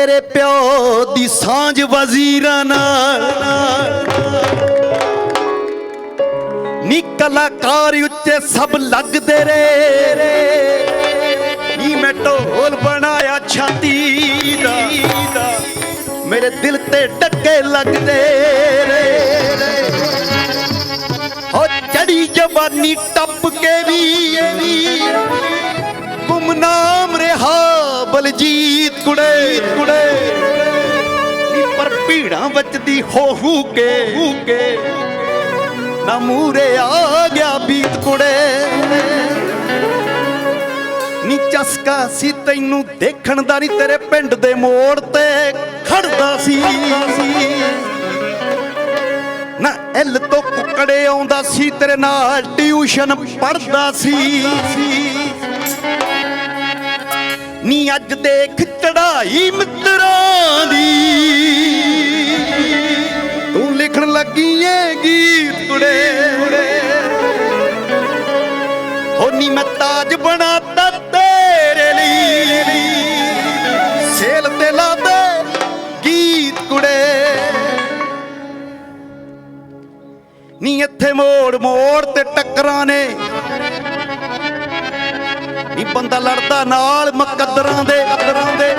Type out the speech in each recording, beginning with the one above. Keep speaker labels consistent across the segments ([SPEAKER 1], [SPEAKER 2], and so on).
[SPEAKER 1] ਤੇਰੇ ਪਿਓ ਦੀ ਸਾਂਝ ਵਜ਼ੀਰਾਂ ਨਾਲ। ਨੀ ਕਲਾਕਾਰ ਉੱਚੇ ਸਭ ਲੱਗਦੇ ਰੇ। ਨੀ ਮੈਂ ਢੋਲ ਬਣਾਇਆ ਛਾਤੀ ਦਾ। ਮੇਰੇ ਦਿਲ ਤੇ ਡੱਕੇ ਲੱਗਦੇ ਰੇ। ਹੋ ਚੜੀ ਜਵਾਨੀ ਟੱਪ ਕੇ ਵੀ ਗੁਮਨਾਮ ਰਿਹਾ। ਬਲਜੀਤ ਕੁੜੇ। ਕੁੜੇ ਨੀ ਪਰ ਭੀੜਾਂ ਵੱਜਦੀ ਹੋ ਹੂ ਕੇ। ਹੂ ਕੇ ਨਾ ਮੂਰੇ ਆ ਗਿਆ ਬੀਤ ਕੁੜੇ। ਨੀ ਚਸਕਾ ਸੀ ਤੈਨੂੰ ਦੇਖਣ ਦਾ, ਨੀ ਤੇਰੇ ਪਿੰਡ ਦੇ ਮੋੜ ਤੇ ਖੜਦਾ ਸੀ। ਨਾ ਐਲ ਤੋਂ ਕੁੱਕੜੇ ਆਉਂਦਾ ਸੀ, ਤੇਰੇ ਨਾਲ ਟਿਊਸ਼ਨ ਪੜਦਾ ਸੀ। ਨੀ ਅੱਜ ਦੇਖ ਚੜਾਈ ਮਿੱਤਰਾਂ ਦੀ। ਤੂੰ ਲਿਖਣ ਲੱਗੀ ਏ ਗੀਤ ਕੁੜੇ ਹੋ ਨੀ ਮੈਂ ਤਾਜ ਬਣਾਤਾ ਤੇਰੇ ਲਈ। ਸੇਲ ਤੇ ਲਾ ਦੇ ਗੀਤ ਕੁੜੇ ਨੀ ਇੱਥੇ ਮੋੜ ਮੋੜ ਤੇ ਟੱਕਰਾਂ ਨੇ ਬੰਦਾ ਲੜਦਾ ਨਾਲ ਮੁਕੱਦਰਾਂ ਦੇ ਕਦਰਾਂ ਦੇ।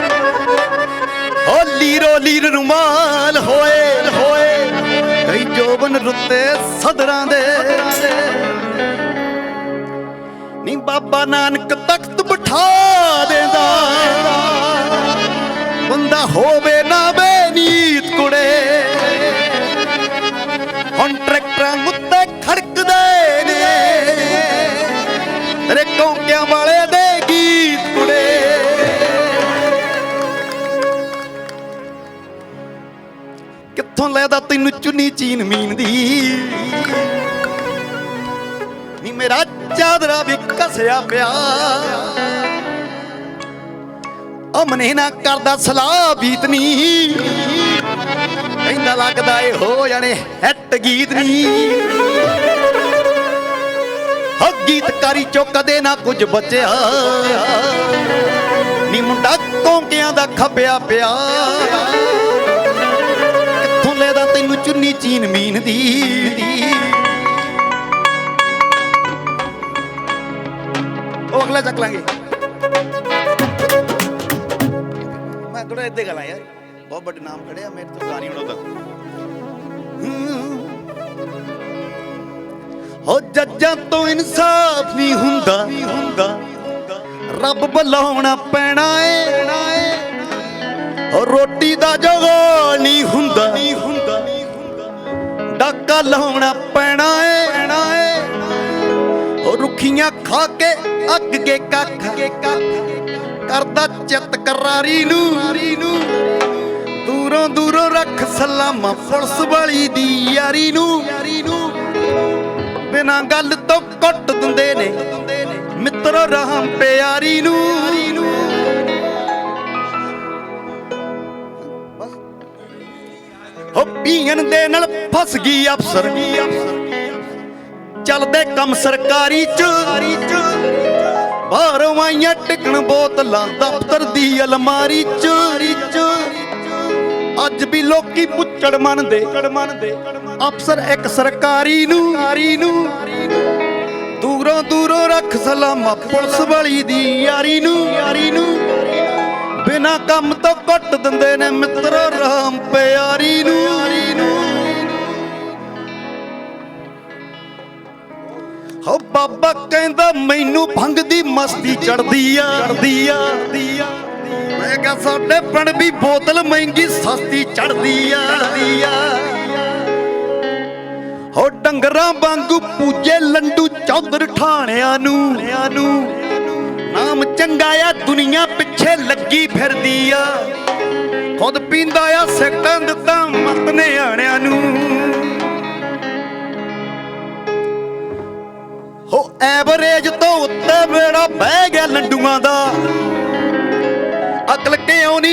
[SPEAKER 1] ਓ ਲੀਰੋ ਲੀਰ ਰੁਮਾਲ ਹੋਏ ਹੋਏ। ਕਈ ਜੋਬਨ ਰੁੱਤੇ ਸਦਰਾਂ ਦੇ। ਨੀ ਬਾਬਾ ਨਾਨਕ ਤਖਤ ਬਿਠਾ ਦੇਂਦਾ। ਬੰਦਾ ਹੋਵੇ ਕਿੱਥੋਂ ਲੈਦਾ ਤੈਨੂੰ ਚੁੰਨੀ ਚੀਨ ਮੀਨ ਦੀ ਨੀ ਮੇਰਾ ਚਾਦਰਾ ਵੀ ਕਸਿਆ ਪਿਆ। ਅਮਨੇ ਨਾ ਕਰਦਾ ਸਲਾਹ ਬੀਤਨੀ। ਕਹਿੰਦਾ ਲੱਗਦਾ ਏ ਹੋ ਜਾਣੇ ਹੈਟ ਗੀਤ ਨਹੀਂ ਹੋ ਗੀਤਕਾਰੀ ਚੋਂ ਕਦੇ ਨਾ ਕੁਝ ਬਚਿਆ। ਨੀ ਮੁੰਡਾ ਕੌਂਕਿਆਂ ਦਾ ਖੱਪਿਆ ਪਿਆ। ਚੁੰਨੀ ਚੀਨ ਮੀਨ ਦੀ। ਉਹ ਅਗਲਾ ਚੱਕ ਲਾਂਗੇ। ਮੈਂ ਥੋੜਾ ਇੱਥੇ ਗਾਲਾਂ ਯਾਰ। ਬਹੁਤ ਵੱਡੇ ਨਾਮ ਖੜੇ ਆ, ਮੇਰੇ ਤੋਂ ਗਾ ਨਹੀਂ ਹੋ ਜੱਜਾਂ ਤੋਂ ਇਨਸਾਫ ਨਹੀਂ ਹੁੰਦਾ। ਹੁੰਦਾ ਰੱਬ ਬੁਲਾਉਣਾ ਪੈਣਾ ਏ। ਰੋਟੀ ਦਾ ਜੋਗੋ ਨਹੀਂ ਹੁੰਦਾ। ਡਾਕਾ ਲਾਉਣਾ ਪੈਣਾ ਏ ਪੈਣਾ ਏ। ਉਹ ਰੁੱਖੀਆਂ ਖਾ ਕੇ ਅੱਗ ਕੇ ਕੱਖ। ਕਰਦਾ ਚਿੱਤ ਕਰਾਰੀ ਨੂੰ। ਦੂਰੋਂ ਦੂਰੋਂ ਰੱਖ ਸਲਾਮਾ ਪੁਲਿਸ ਵਾਲੀ ਦੀ ਯਾਰੀ ਨੂੰ। ਬਿਨਾਂ ਗੱਲ ਤੋਂ ਕੁੱਟ ਦਿੰਦੇ ਨੇ ਮਿੱਤਰੋ ਰਹਿਮ ਪਿਆਰੀ ਨੂੰ। ਹੋ ਦੇ ਨਾਲ ਫਸ ਗਈ ਅਫਸਰ। ਚੱਲਦੇ ਕੰਮ ਸਰਕਾਰੀ ਚ। ਬਾਹਰੋਂ ਆਈਆਂ ਟਿਕਣ ਬੋਤਲਾਂ ਦਫ਼ਤਰ ਦੀ ਅਲਮਾਰੀ ਚ। ਅੱਜ ਵੀ ਲੋਕੀ ਪੁੱਛੜ ਮੰਨਦੇ। ਅਫਸਰ ਇੱਕ ਸਰਕਾਰੀ ਨੂੰ। ਨੂੰ ਦੂਰੋਂ ਦੂਰੋਂ ਰੱਖ ਸਲਾਮਾ ਪੁਲਿਸ ਵਾਲੀ ਦੀ ਯਾਰੀ ਨੂੰ ਯਾਰੀ ਨੂੰ। ਬਿਨਾ ਕੰਮ ਤੋਂ ਕੱਟ ਦਿੰਦੇ ਨੇ ਮਿੱਤਰੋ ਰਾਮ ਪਿਆਰੀ ਨੂੰ। ਹੋ ਬਾਬਾ ਕਹਿੰਦਾ ਮੈਨੂੰ ਭੰਗ ਦੀ ਮਸਤੀ ਚੜਦੀ ਆ। ਚੜਦੀ ਆ। ਮੈਂ ਕਿਹਾ ਸਾਡੇ ਪਿੰਡ ਵੀ ਬੋਤਲ ਮਹਿੰਗੀ ਸਸਤੀ ਚੜਦੀ ਆ। ਚੜਦੀ ਆ। ਹੋ ਡੰਗਰਾਂ ਵਾਂਗੂ ਪੂਜੇ ਲੰਡੂ ਚੌਧਰ ਠਾਣਿਆਂ ਨੂੰ। ਨਾਮ ਚੰਗਾ ਆ ਦੁਨੀਆ ਪਿੱਛੇ ਲੱਗੀ ਫਿਰਦੀ ਆ। ਖੁਦ ਪੀਂਦਾ ਆ ਸਿੱਟਾਂ ਦਿੱਤਾ ਮਤ ਨਿਆਣਿਆਂ ਨੂੰ।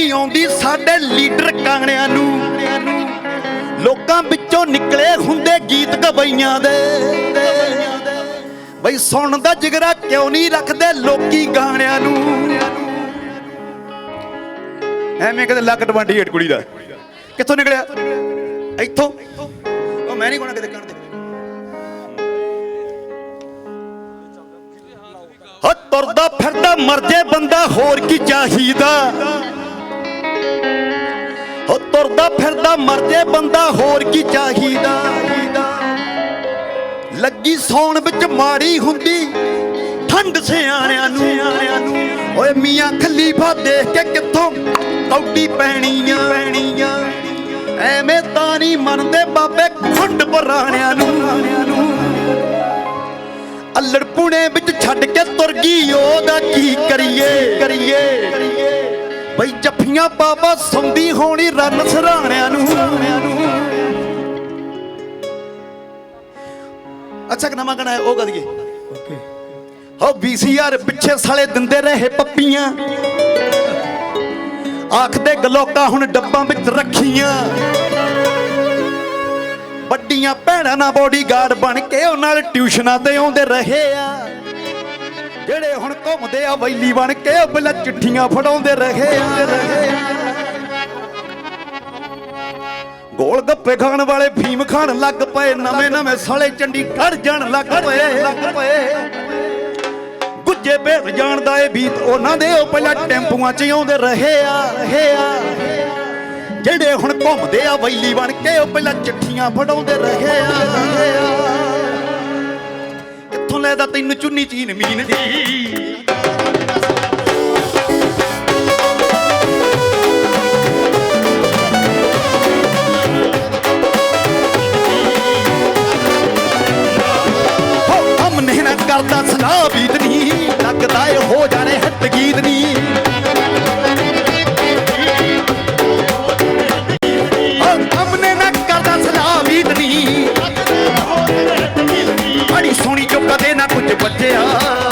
[SPEAKER 1] ਨਹੀਂ ਆਉਂਦੀ ਸਾਡੇ ਲੀਡਰ ਕਾਂਗਣਿਆਂ ਨੂੰ। ਲੋਕਾਂ ਵਿੱਚੋਂ ਨਿਕਲੇ ਹੁੰਦੇ ਗੀਤ ਗਵਈਆਂ ਦੇ। ਬਈ ਸੁਣਦਾ ਜਿਗਰਾ ਕਿਉਂ ਨਹੀਂ ਰੱਖਦੇ ਲੋਕੀ ਗਾਣਿਆਂ ਨੂੰ? ਐਵੇਂ ਕਦੇ ਲੱਕ ਟਵੰਟੀ ਏਟ ਕੁੜੀ ਦਾ। ਕਿੱਥੋਂ ਨਿਕਲਿਆ? ਇੱਥੋਂ। ਉਹ ਮੈਂ ਨਹੀਂ ਕੋਣਾ ਕਿਤੇ ਕਰਨ ਦੇ ਹੋ ਤੁਰਦਾ ਫਿਰਦਾ ਮਰ ਬੰਦਾ ਹੋਰ ਕੀ ਚਾਹੀਦਾ? ਤੁਰਦਾ ਫਿਰਦਾ ਮਰ ਜੇ ਬੰਦਾ, ਹੋਰ ਕੀ ਚਾਹੀਦਾ? ਲੱਗੀ ਸੌਣ ਵਿੱਚ ਮਾੜੀ ਹੁੰਦੀ, ਠੰਡ ਸਿਆਣਿਆਂ ਨੂੰ। ਓਏ ਮੀਆਂ ਖਲੀਫਾ ਦੇਖ ਕੇ ਕਿੱਥੋਂ ਕੌਡੀ ਪੈਣੀਆਂ? ਪੈਣੀਆਂ ਐਵੇਂ ਤਾਂ ਨਹੀਂ ਮੰਨਦੇ ਬਾਬੇ ਖੁੰਡ ਪੁਰਾਣਿਆਂ ਨੂੰ। ਅల్లੜ ਪੁਣੇ ਵਿੱਚ ਛੱਡ ਕੇ ਤੁਰ ਗਈ, ਉਹਦਾ ਕੀ ਕਰੀਏ ਕਰੀਏ? ਬਈ ਜੱਫੀਆਂ ਬਾਬਾ ਸੰਦੀ ਹੋਣੀ ਰਨ ਸਰਾਣਿਆਂ ਨੂੰ। ਅੱਛਾ ਇੱਕ ਨਵਾਂ ਗਾਣਾ ਹੈ ਉਹ ਗਾ ਦਈਏ। ਹੋ ਵੀਸੀਆਰ ਪਿੱਛੇ ਸਾਲੇ ਦਿੰਦੇ ਰਹੇ ਪੱਪੀਆਂ। ਆਖਦੇ ਗਲੋਕਾ ਹੁਣ ਡੱਬਾਂ ਵਿੱਚ ਰੱਖੀਆਂ। ਵੱਡੀਆਂ ਭੈਣਾਂ ਨਾਲ ਬੋਡੀਗਾਰਡ ਬਣ ਕੇ ਉਹ ਨਾਲ ਟਿਊਸ਼ਨਾਂ ਤੇ ਆਉਂਦੇ ਰਹੇ ਆ। ਜਿਹੜੇ ਹੁਣ ਘੁੰਮਦੇ ਆ ਵੈਲੀ ਬਣ ਕੇ, ਉਹ ਚਿੱਠੀਆਂ ਫੜਾਉਂਦੇ ਰਹੇ ਗੋਲ ਗੱਪੇ ਖਾਣ ਵਾਲੇ ਫੀਮ ਖਾਣ ਲੱਗ ਪਏ, ਨਵੇਂ ਨਵੇਂ ਸਾਲੇ ਚੰਡੀਗੜ੍ਹ ਜਾਣ ਲੱਗ ਪਏ। ਲੱਗ ਪਏ ਗੁੱਜੇ ਭੇਦ ਜਾਣਦਾ ਏ ਵੀ ਉਹਨਾਂ ਦੇ, ਉਹ ਪਹਿਲਾਂ ਟੈਂਪੂਆਂ 'ਚ ਆਉਂਦੇ ਰਹੇ, ਆ ਰਹੇ, ਆ ਜਿਹੜੇ ਹੁਣ ਘੁੰਮਦੇ ਆ ਵੈਲੀ ਬਣ ਕੇ, ਉਹ ਪਹਿਲਾਂ ਚਿੱਠੀਆਂ ਫੜਾਉਂਦੇ ਰਹੇ, ਆ ਤੈਨੂੰ ਚੁੰਨੀ ਚੀਨ ਮੀਨ ਦੀ ਕਰਦਾ ਸਲਾਹ ਬੀਤ ਨਹੀਂ ਲੱਗਦਾ ਏ ਹੋ ਜਾਣੇ ਹੱਟ ਗੀਤਨੀ। ਨਾ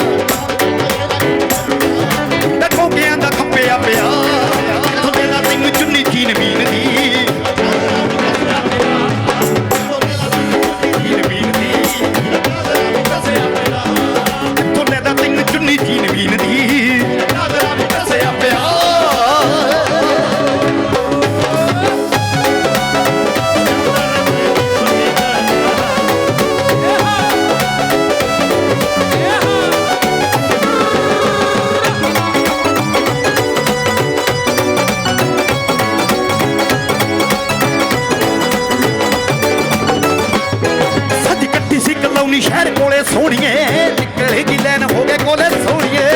[SPEAKER 1] ਸੋਹਣੀਏ ਨਿਕਲੇ ਲੈਣ ਹੋ ਗਏ ਕੋਲੇ ਸੋਹਣੀਏ।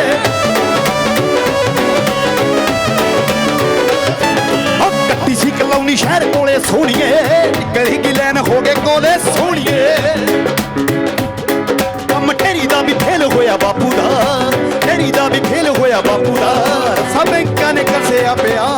[SPEAKER 1] ਉਹ ਕੱਟੀ ਸੀ ਕਲੌਣੀ ਸ਼ਹਿਰ ਕੋਲੇ ਸੋਹਣੀਏ ਨਿਕਲੇ ਜੀ ਲੈਣ ਹੋ ਗਏ ਕੋਲੇ ਸੋਹਣੀਏ। ਕੰਮ ਢੇਰੀ ਦਾ ਵੀ ਫੇਲ ਹੋਇਆ ਬਾਪੂ ਦਾ, ਢੇਰੀ ਦਾ ਵੀ ਫੇਲ ਹੋਇਆ ਬਾਪੂ ਦਾ। ਸਭ ਬੈਂਕਾਂ ਨੇ ਕੱਸਿਆ ਪਿਆ।